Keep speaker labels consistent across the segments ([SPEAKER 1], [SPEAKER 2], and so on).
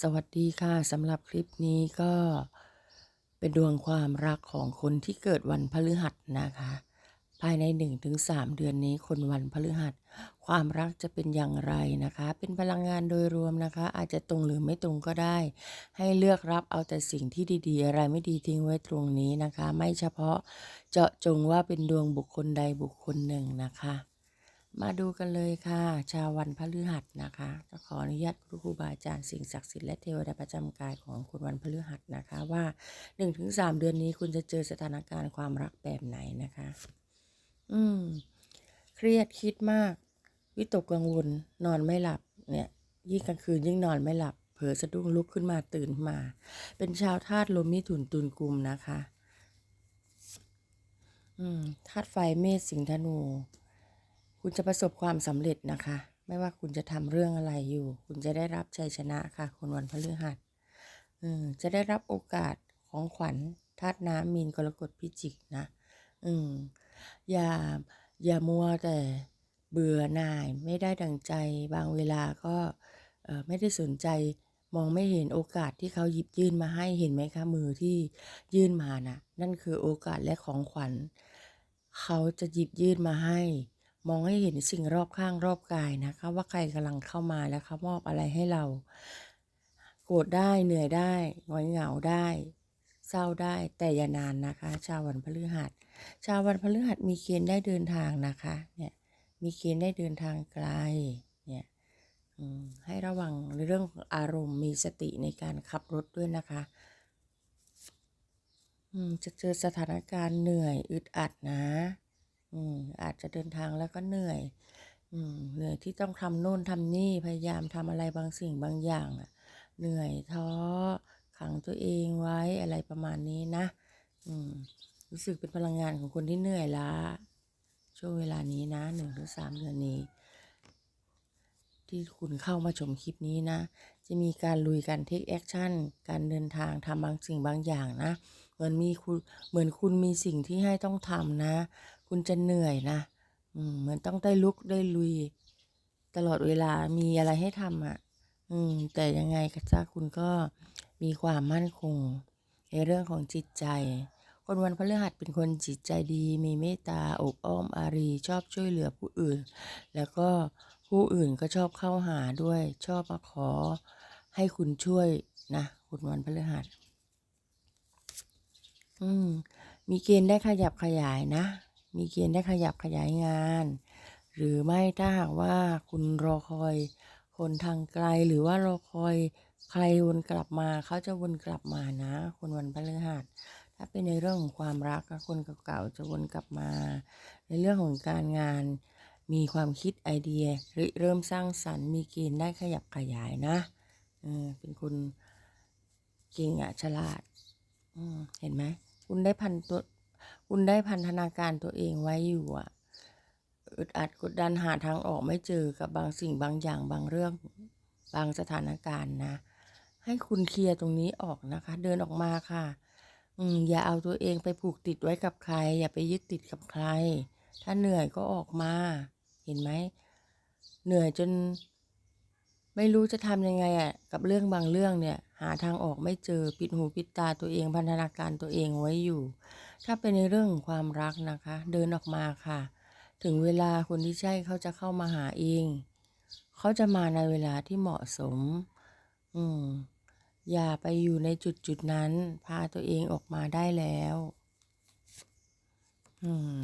[SPEAKER 1] สวัสดีค่ะสำหรับคลิปนี้ก็เป็นดวงความรักของคนที่เกิดวันพฤหัสนะคะ ภายใน 1-3 เดือนนี้คนวันพฤหัส ความรักจะเป็นอย่างไรนะคะ เป็นพลังงานโดยรวมนะคะ อาจจะตรงหรือไม่ตรงก็ได้ ให้เลือกรับเอาแต่สิ่งที่ดีๆ อะไรไม่ดีทิ้งไว้ตรงนี้นะคะ ไม่เฉพาะเจาะจงว่าเป็นดวงบุคคลใดบุคคลหนึ่งนะคะ มาดูกันเลยค่ะ ชาววันพฤหัสนะคะจะขออนุญาตครูครูบาอาจารย์สิ่งศักดิ์สิทธิ์และเทวดาประจำกายของคุณวันพฤหัสนะคะว่า 1-3 เดือนนี้คุณจะเจอสถานการณ์ความรักแบบไหนนะคะ อืม เครียดคิดมาก วิตกกังวล นอนไม่หลับ เนี่ย ยิ่งกลางคืนยิ่งนอนไม่หลับ เผลอสะดุ้งลุกขึ้นมาตื่นมา เป็นชาวธาตุลมมิถุนตุลกุมนะคะ อืมธาตุไฟเมษสิงห์ธนู คุณจะประสบความสำเร็จนะคะ ไม่ว่าคุณจะทำเรื่องอะไรอยู่ คุณจะได้รับชัยชนะค่ะ คนวันพฤหัสจะได้รับโอกาสของขวัญธาตุน้ำมีนกรกฎพิจิกนะอืมอย่าอย่ามัวแต่เบื่อหน่ายไม่ได้ดังใจ บางเวลาก็ไม่ได้สนใจมองไม่เห็นโอกาสที่เขาหยิบยื่นมาให้เห็นไหมคะมือที่ยื่นมาน่ะ นั่นคือโอกาสและของขวัญ เขาจะหยิบยื่นมาให้ มองให้เห็นสิ่งรอบข้างรอบกายนะคะ ว่าใครกำลังเข้ามาแล้วเขามอบอะไรให้เรา โกรธได้เหนื่อยได้หงอยเหงาได้ เศร้าได้แต่อย่านานนะคะ ชาววันพฤหัส ชาววันพฤหัสมีเกณฑ์ได้เดินทางนะคะเนี่ยมีเกณฑ์ได้เดินทางไกลเนี่ยให้ระวังในเรื่องอารมณ์มีสติในการขับรถด้วยนะคะจะเจอสถานการณ์เหนื่อยอึดอัดนะ อืมอาจจะเดินทางแล้วก็เหนื่อย อืมเหนื่อยที่ต้องทำโน่นทำนี่พยายามทำอะไรบางสิ่งบางอย่างอะเหนื่อยท้อขังตัวเองไว้อะไรประมาณนี้นะ อืม รู้สึกเป็นพลังงานของคนที่เหนื่อยล้าช่วงเวลานี้นะหนึ่งถึงสามเดือนนี้ ที่คุณเข้ามาชมคลิปนี้นะ จะมีการลุยการเทคแอคชั่นการเดินทางทำบางสิ่งบางอย่างนะ เหมือนมีคุณเหมือนคุณมีสิ่งที่ให้ต้องทำนะ คุณจะเหนื่อยนะอืมเหมือนต้องได้ลุกได้ลุย ตลอดเวลามีอะไรให้ทำอะ อืม แต่ยังไงก็จ้าคุณก็มีความมั่นคง ในเรื่องของจิตใจ คนวันพฤหัสเป็นคนจิตใจดี มีเมตตาอบอ้อมอารีชอบช่วยเหลือผู้อื่น แล้วก็ผู้อื่นก็ชอบเข้าหาด้วย ชอบมาขอให้คุณช่วยนะคุณวันพฤหัส อืม มีเกณฑ์ได้ขยับขยายนะ มีเกณฑ์ได้ขยับขยายงาน หรือไม่ถ้าหากว่าคุณรอคอยคนทางไกลหรือว่ารอคอยใครวนกลับมาเขาจะวนกลับมานะ คนวันพฤหัสถ้าเป็นในเรื่องของความรักคนเก่าๆจะวนกลับมา ในเรื่องของการงาน มีความคิดไอเดียริเริ่มสร้างสรรค์มีเกณฑ์ได้ขยับขยายนะเออเป็นคนเก่งอะฉลาดอืมเห็นไหมคุณได้พันตัว คุณได้พันธนาการตัวเองไว้อยู่อะอึดอัดกดดันหาทางออกไม่เจอกับบางสิ่งบางอย่างบางเรื่องบางสถานการณ์นะ ให้คุณเคลียร์ตรงนี้ออกนะคะ เดินออกมาค่ะ อืมอย่าเอาตัวเองไปผูกติดไว้กับใคร อย่าไปยึดติดกับใคร ถ้าเหนื่อยก็ออกมา เห็นไหมเหนื่อยจน ไม่รู้จะทำยังไงอะ กับเรื่องบางเรื่องเนี่ย หาทางออกไม่เจอปิดหูปิดตาตัวเองพันธนาการตัวเองไว้อยู่ ถ้าเป็นในเรื่องของความรักนะคะ เดินออกมาค่ะ ถึงเวลาคนที่ใช่เขาจะเข้ามาหาเอง เขาจะมาในเวลาที่เหมาะสม อืมอย่าไปอยู่ในจุดจุดนั้น พาตัวเองออกมาได้แล้ว อืม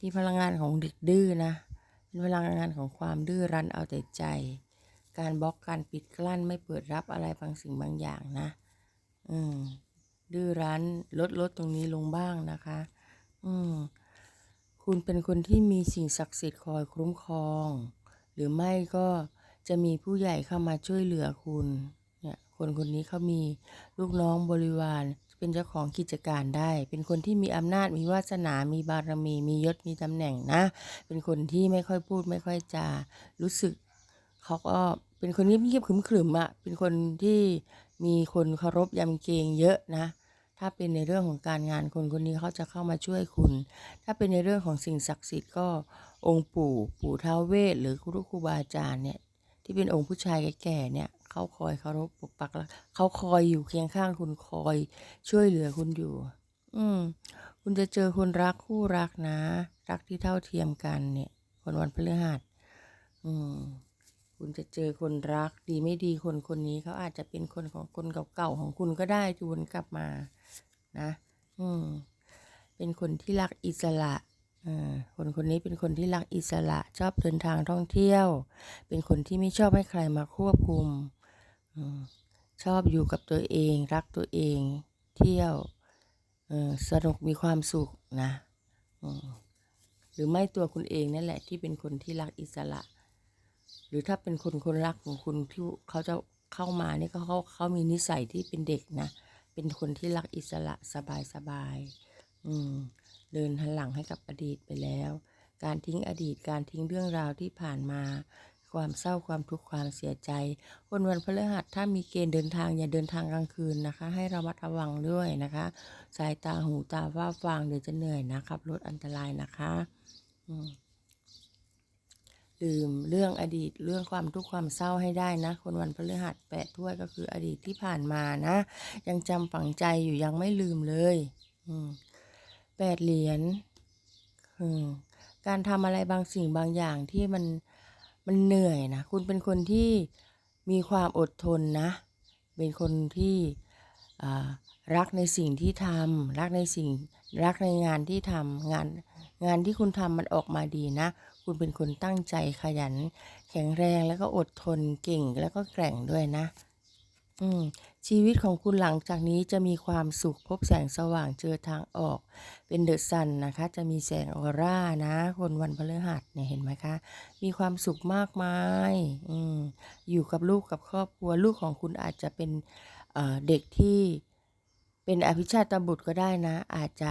[SPEAKER 1] มีพลังงานของเด็กดื้อนะเป็นพลังงานของความดื้อรั้นเอาแต่ใจ การบล็อกการปิดกลั้นไม่เปิดรับอะไรบางสิ่งบางอย่างนะ อืมดื้อรั้นลดลดตรงนี้ลงบ้างนะคะ อืม คุณเป็นคนที่มีสิ่งศักดิ์สิทธิ์คอยคุ้มครอง หรือไม่ก็จะมีผู้ใหญ่เข้ามาช่วยเหลือคุณ เนี่ย คนคนนี้เขามีลูกน้องบริวาร เป็นเจ้าของกิจการได้ เป็นคนที่มีอำนาจ มีวาสนา มีบารมี มียศ มีตำแหน่งนะ เป็นคนที่ไม่ค่อยพูดไม่ค่อยจา รู้สึก เขาก็เป็นคนเงียบๆขรึมๆอะเป็นคนที่มีคนเคารพยำเกรงเยอะนะ ถ้าเป็นในเรื่องของการงานคนคนนี้เขาจะเข้ามาช่วยคุณ ถ้าเป็นในเรื่องของสิ่งศักดิ์สิทธิ์ก็องค์ปู่ปู่ท้าวเวสหรือครูครูบาอาจารย์เนี่ยที่เป็นองค์ผู้ชายแก่ๆเนี่ยเขาคอยเคารพปกปักรักเขาคอยอยู่เคียงข้างคุณคอยช่วยเหลือคุณอยู่ อืม คุณจะเจอคนรักคู่รักนะ รักที่เท่าเทียมกันเนี่ยคนวันพฤหัสอืม คุณจะเจอคนรักดีไม่ดีคนคนนี้เขาอาจจะเป็นคนของคนเก่าๆของคุณก็ได้ที่วนกลับมานะ อืม เป็นคนที่รักอิสระคนคนนี้เป็นคนที่รักอิสระชอบเดินทางท่องเที่ยว เป็นคนที่ไม่ชอบให้ใครมาควบคุมอมชอบอยู่กับตัวเอง รักตัวเอง เที่ยวสนุกมีความสุขนะอืมหรือไม่ตัวคุณเองนั่นแหละที่เป็นคนที่รักอิสระ หรือถ้าเป็นคนคนรักของคุณที่เขาจะเข้ามานี่ก็เขาเขามีนิสัยที่เป็นเด็กนะ เป็นคนที่รักอิสระสบายสบาย อืม เดินหันหลังให้กับอดีตไปแล้ว การทิ้งอดีตการทิ้งเรื่องราวที่ผ่านมา ความเศร้าความทุกข์ความเสียใจคนวันพฤหัสถ้ามีเกณฑ์เดินทางอย่าเดินทางกลางคืนนะคะ ให้ระมัดระวังด้วยนะคะ สายตาหูตาว่าฟางเดี๋ยวจะเหนื่อยนะครับรถอันตรายนะคะ อืม ลืมเรื่องอดีตเรื่องความทุกข์ความเศร้าให้ได้นะ คนวันพฤหัสแปดถ้วยก็คืออดีตที่ผ่านมานะ ยังจำฝังใจอยู่ยังไม่ลืมเลยแปดเหรียญการทำอะไรบางสิ่งบางอย่างที่มันมันเหนื่อยนะ คุณเป็นคนที่มีความอดทนนะ เป็นคนที่รักในสิ่งที่ทำรักในสิ่งรักในงานที่ทำงานงานที่คุณทำมันออกมาดีนะ คุณเป็นคนตั้งใจขยัน แข็งแรงแล้วก็อดทนเก่งแล้วก็แกร่งด้วยนะ อืม ชีวิตของคุณหลังจากนี้จะมีความสุขพบแสงสว่างเจอทางออก เป็นเดอะซันนะคะ จะมีแสงออร่านะ คนวันพฤหัสเนี่ยเห็นไหมคะ มีความสุขมากมายอืมอยู่กับลูกกับครอบครัวลูกของคุณอาจจะเป็นเเด็กที่เป็นอภิชาตบุตรก็ได้นะ อาจจะ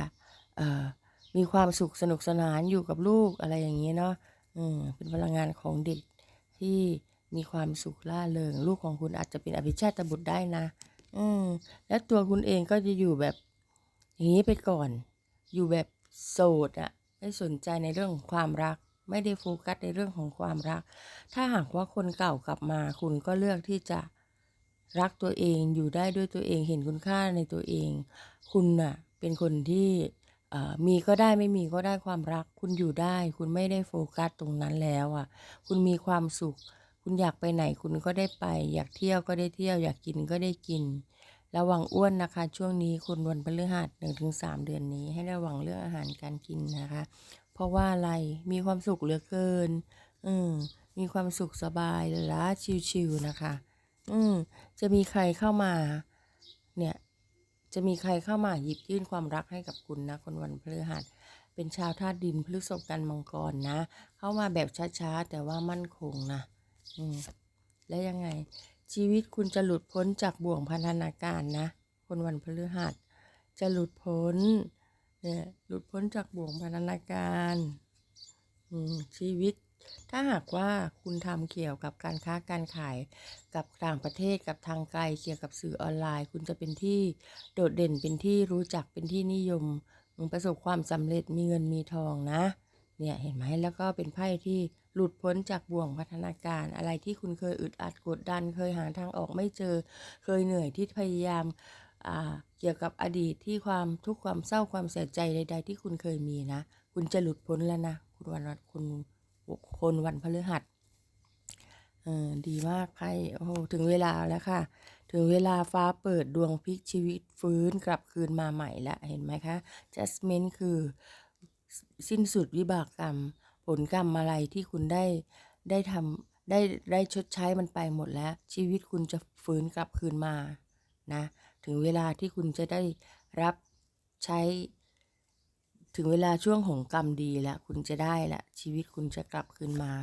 [SPEAKER 1] มีความสุขสนุกสนานอยู่กับลูกอะไรอย่างนี้เนาะ เป็นพลังงานของเด็กที่มีความสุขล่าเริง ลูกของคุณอาจจะเป็นอภิชาตบุตรได้นะ อืม และตัวคุณเองก็จะอยู่แบบอย่างนี้ไปก่อน อยู่แบบโสดอะไม่สนใจในเรื่องของความรัก ไม่ได้โฟกัสในเรื่องของความรัก ถ้าหากว่าคนเก่ากลับมา คุณก็เลือกที่จะรักตัวเองอยู่ได้ด้วยตัวเองเห็นคุณค่าในตัวเอง คุณน่ะ เป็นคนที่ มีก็ได้ไม่มีก็ได้ความรัก คุณอยู่ได้ คุณไม่ได้โฟกัสตรงนั้นแล้วอะ คุณมีความสุข คุณอยากไปไหนคุณก็ได้ไป อยากเที่ยวก็ได้เที่ยว อยากกินก็ได้กิน ระวังอ้วนนะคะ ช่วงนี้คุณวันพฤหัสหนึ่งถึงสามเดือนนี้ ให้ระวังเรื่องอาหารการกินนะคะ เพราะว่าอะไรมีความสุขเหลือเกิน อืมมีความสุขสบายละชิวๆนะคะ อืมจะมีใครเข้ามา เนี่ย จะมีใครเข้ามาหยิบยื่นความรักให้กับคุณนะ คนวันพฤหัส เป็นชาวธาตุดินพฤษภกันมังกรนะ เข้ามาแบบช้าๆ แต่ว่ามั่นคงนะอืมแล้วยังไง ชีวิตคุณจะหลุดพ้นจากบ่วงพันธนาการนะ คนวันพฤหัส จะหลุดพ้นเนี่ยหลุดพ้นจากบ่วงพันธนาการ อืมชีวิต ถ้าหากว่าคุณทำเกี่ยวกับการค้าการขายกับต่างประเทศกับทางไกลเกี่ยวกับสื่อออนไลน์ คุณจะเป็นที่โดดเด่นเป็นที่รู้จักเป็นที่นิยมประสบความสำเร็จมีเงินมีทองนะ เนี่ยเห็นไหมแล้วก็เป็นไพ่ที่หลุดพ้นจากบ่วงพัฒนาการ อะไรที่คุณเคยอึดอัดกดดัน เคยหาทางออกไม่เจอ เคยเหนื่อยที่พยายามาเกี่ยวกับอดีตที่ความทุกข์ความเศร้าความเสียใจใด ๆ ที่คุณเคยมีนะ คุณจะหลุดพ้นแล้วนะ คุณวันคุณ คนวันพฤหัสเออดีมากไพ่โอ้โหถึงเวลาแล้วค่ะ ถึงเวลาฟ้าเปิดดวงพลิกชีวิตฟื้นกลับคืนมาใหม่แล้วเห็นไหมคะ Jasmine คือสิ้นสุดวิบากกรรม ผลกรรมอะไรที่คุณได้ได้ทำได้ได้ชดใช้มันไปหมดแล้ว ชีวิตคุณจะฟื้นกลับคืนมานะถึงเวลาที่คุณจะได้รับใช้ ถึงเวลาช่วงของกรรมดีแล้วคุณจะได้ละชีวิตคุณจะกลับคืนมา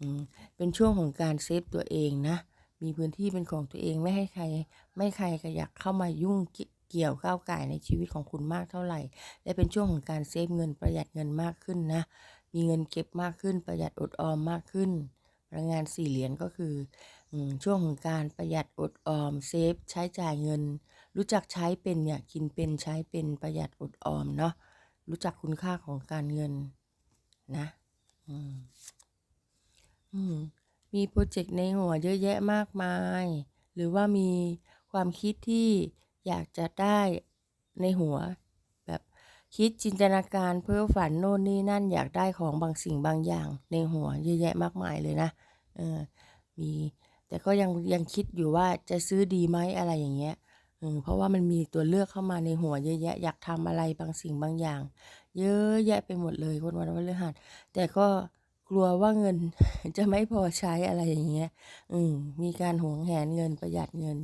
[SPEAKER 1] อืมเป็นช่วงของการเซฟตัวเองนะ มีพื้นที่เป็นของตัวเองไม่ให้ใคร ไม่ใครก็อยากเข้ามายุ่งเกี่ยวก้าวไก่ายในชีวิตของคุณมากเท่าไหร่ และเป็นช่วงของการเซฟเงินประหยัดเงินมากขึ้นนะ มีเงินเก็บมากขึ้นประหยัดอดออมมากขึ้นพลังงานสี่เหรียญก็คืออช่วงของการประหยัดอดออมเซฟใช้จ่ายเงิน รู้จักใช้เป็นเนี่ยกินเป็นใช้เป็นประหยัดอดออมเนาะ รู้จักคุณค่าของการเงินนะ อืม อืม มีโปรเจกต์ในหัวเยอะแยะมากมาย หรือว่ามีความคิดที่อยากจะได้ในหัว แบบคิดจินตนาการเพ้อฝันโน่นนี่นั่นอยากได้ของบางสิ่งบางอย่าง ในหัวเยอะแยะมากมายเลยนะเออมี แต่ก็ยังยังคิดอยู่ว่าจะซื้อดีไหมอะไรอย่างเงี้ย เออเพราะว่ามันมีตัวเลือกเข้ามาในหัวเยอะแยะอยากทำอะไรบางสิ่งบางอย่าง เยอะแยะไปหมดเลยคนวันพฤหัสแต่ก็กลัวว่าเงินจะไม่พอใช้อะไรอย่างเงี้ย อืม มีการหวงแหนเงินประหยัดเงิน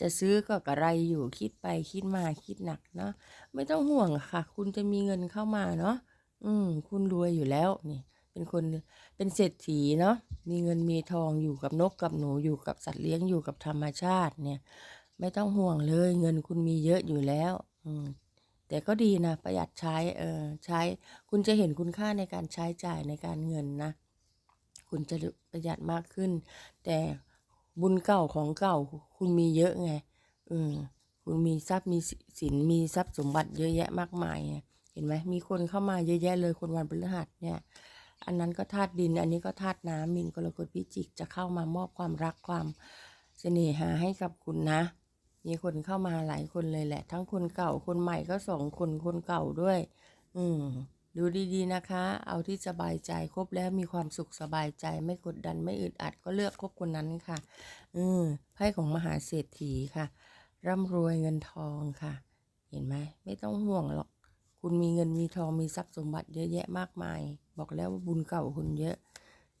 [SPEAKER 1] จะซื้อก็กระไรอยู่คิดไปคิดมาคิดหนักเนาะ ไม่ต้องห่วงค่ะ คุณจะมีเงินเข้ามาเนาะ อืม คุณรวยอยู่แล้วนี่ เป็นคน เป็นเศรษฐีเนาะ มีเงินมีทองอยู่กับนกกับหนูอยู่กับสัตว์เลี้ยงอยู่กับธรรมชาติเนี่ย ไม่ต้องห่วงเลย เงินคุณมีเยอะอยู่แล้ว อืมแต่ก็ดีนะ ประหยัดใช้เออใช้คุณจะเห็นคุณค่าในการใช้จ่ายในการเงินนะ คุณจะประหยัดมากขึ้น แต่บุญเก่าของเก่าคุณมีเยอะไงอืมคุณมีทรัพย์มีสินมีทรัพย์สมบัติเยอะแยะมากมายเห็นไหมมีคนเข้ามาเยอะแยะเลยคนวันพฤหัสเนี่ย อันนั้นก็ธาตุดิน อันนี้ก็ธาตุน้ำมินกรกฎพิจิกจะเข้ามามอบความรักความเสน่หาให้กับคุณนะ มีคนเข้ามาหลายคนเลยแหละ ทั้งคนเก่าคนใหม่ก็สองคนคนเก่าด้วย อืมดูดีๆนะคะ เอาที่สบายใจครบแล้วมีความสุขสบายใจไม่กดดันไม่อึดอัดก็เลือกคบคนนั้นค่ะ อืมไพ่ของมหาเศรษฐีค่ะ ร่ำรวยเงินทองค่ะ เห็นไหมไม่ต้องห่วงหรอก คุณมีเงินมีทองมีทรัพย์สมบัติเยอะแยะมากมาย บอกแล้วว่าบุญเก่าคุณเยอะ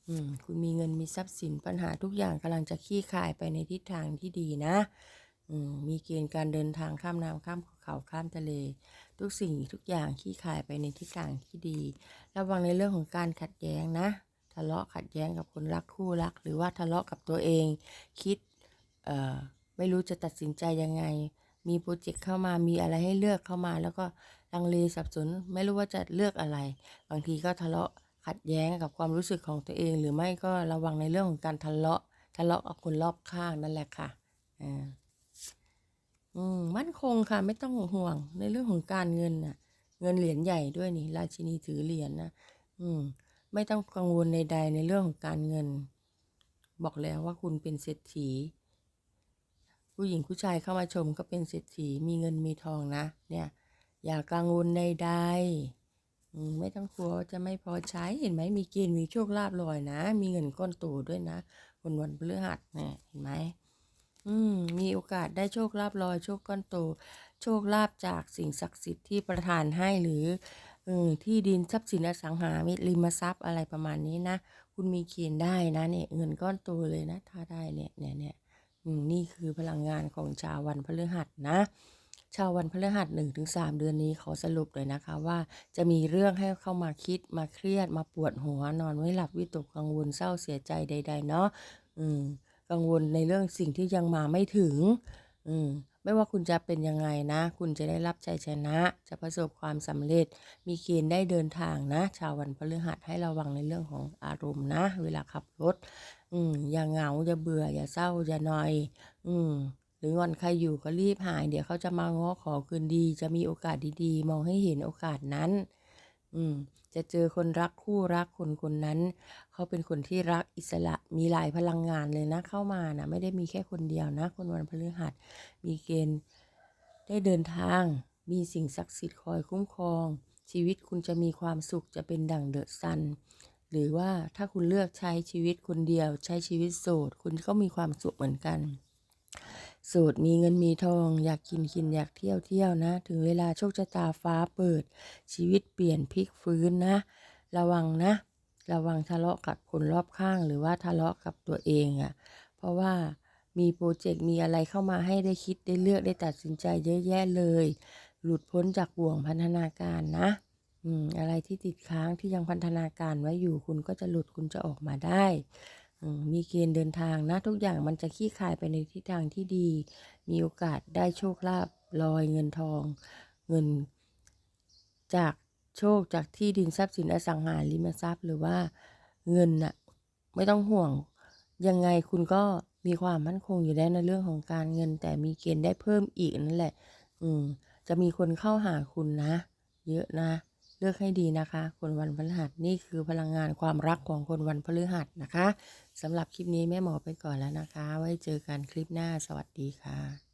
[SPEAKER 1] อืมคุณมีเงินมีทรัพย์สินปัญหาทุกอย่างกำลังจะขี้คายไปในทิศทางที่ดีนะ มีเกณฑ์การเดินทางข้ามน้ำข้ามเขาข้ามทะเล ทุกสิ่งทุกอย่างขี้คายไปในทิศทางที่ดี ระวังในเรื่องของการขัดแย้งนะ ทะเลาะขัดแย้งกับคนรักคู่รัก หรือว่าทะเลาะกับตัวเอง คิดเอ่อไม่รู้จะตัดสินใจยังไง มีโปรเจกต์เข้ามามีอะไรให้เลือกเข้ามา แล้วก็ลังเลสับสนไม่รู้ว่าจะเลือกอะไร บางทีก็ทะเลาะขัดแย้งกับความรู้สึกของตัวเอง หรือไม่ก็ระวังในเรื่องของการทะเลาะทะเลาะกับคนรอบข้างนั่นแหละค่ะอ่า อืมมั่นคงค่ะ ไม่ต้องห่วงในเรื่องของการเงินน่ะ เงินเหรียญใหญ่ด้วยนี่ ราชินีถือเหรียญนะอืม ไม่ต้องกังวลใดๆในเรื่องของการเงิน บอกแล้วว่าคุณเป็นเศรษฐี ผู้หญิงผู้ชายเข้ามาชมก็เป็นเศรษฐีมีเงินมีทองนะ เนี่ย อย่ากังวลใดๆอืมไม่ต้องกลัวว่าจะไม่พอใช้เห็นไหมมีกณฑ์มีโชคลาภลอยนะ มีเงินก้อนโตด้วยนะวันวันพฤหัสเนี่ยเห็นไหม อืม มีโอกาสได้โชคลาภลอย โชคก้อนโต โชคลาภจากสิ่งศักดิ์สิทธิ์ที่ประทานให้หรือเออที่ดินทรัพย์สินอสังหาริมทรัพย์อะไรประมาณนี้นะ คุณมีเกณฑ์ได้นะเนี่ยเงินก้อนโตเลยนะ ถ้าได้เนี่ยเนี่ยเนี่ยนี่คือพลังงานของชาววันพฤหัสนะ ชาววันพฤหัสหนึ่งถึงสามเดือนนี้ขอสรุปเลยนะคะว่าจะมีเรื่องให้เข้ามาคิดมาเครียดมาปวดหัวนอนไม่หลับวิตกกังวลเศร้าเสียใจใด ๆ เนาะอืม กังวลในเรื่องสิ่งที่ยังมาไม่ถึง อืมไม่ว่าคุณจะเป็นยังไงนะ คุณจะได้รับชัยชนะ จะประสบความสำเร็จ มีเกณฑ์ได้เดินทางนะ ชาววันพฤหัสให้ระวังในเรื่องของอารมณ์นะ เวลาขับรถ อืมอย่าเหงาอย่าเบื่อ อย่าเศร้าอย่านอย อืมหรืองอนใครอยู่ก็รีบหาย เดี๋ยวเขาจะมาง้อขอคืนดี จะมีโอกาสดีๆ มองให้เห็นโอกาสนั้น อืม จะเจอคนรักคู่รักคนคนนั้น เขาเป็นคนที่รักอิสระมีหลายพลังงานเลยนะ เข้ามานะไม่ได้มีแค่คนเดียวนะ คนวันพฤหัส มีเกณฑ์ได้เดินทาง มีสิ่งศักดิ์สิทธิ์คอยคุ้มครอง ชีวิตคุณจะมีความสุขจะเป็นดั่งเดอะซันหรือว่าถ้าคุณเลือกใช้ชีวิตคนเดียว ใช้ชีวิตโสด คุณก็มีความสุขเหมือนกัน โสดมีเงินมีทอง อยากกินกินอยากเที่ยวเที่ยวนะ ถึงเวลาโชคชะตาฟ้าเปิด ชีวิตเปลี่ยนพลิกฟื้นนะ ระวังนะ ระวังทะเลาะกับคนรอบข้างหรือว่าทะเลาะกับตัวเองอะ่ะ เพราะว่ามีโปรเจกต์มีอะไรเข้ามาให้ได้คิดได้เลือกได้ตัดสินใจเยอะแยะเลย หลุดพ้นจากบ่วงพันธนาการนะอืมอะไรที่ติดค้างที่ยังพันธนาการไว้อยู่คุณก็จะหลุดคุณจะออกมาได้ มีเกณฑ์เดินทางนะทุกอย่างมันจะขี้คายไปในทิศทางที่ดี มีโอกาสได้โชคลาภลอยเงินทอง เงิน จากโชคจากที่ดินทรัพย์สินอสังหาริมทรัพย์ หรือว่าเงินน่ะไม่ต้องห่วง ยังไงคุณก็มีความมั่นคงอยู่แล้วในเรื่องของการเงิน แต่มีเกณฑ์ได้เพิ่มอีกนั่นแหละ อืมจะมีคนเข้าหาคุณนะ เยอะนะ เลือกให้ดีนะคะ คนวันพฤหัสนี่คือพลังงานความรักของคนวันพฤหัสนะคะสำหรับคลิปนี้แม่หมอไปก่อนแล้วนะคะ ไว้เจอกันคลิปหน้าสวัสดีค่ะ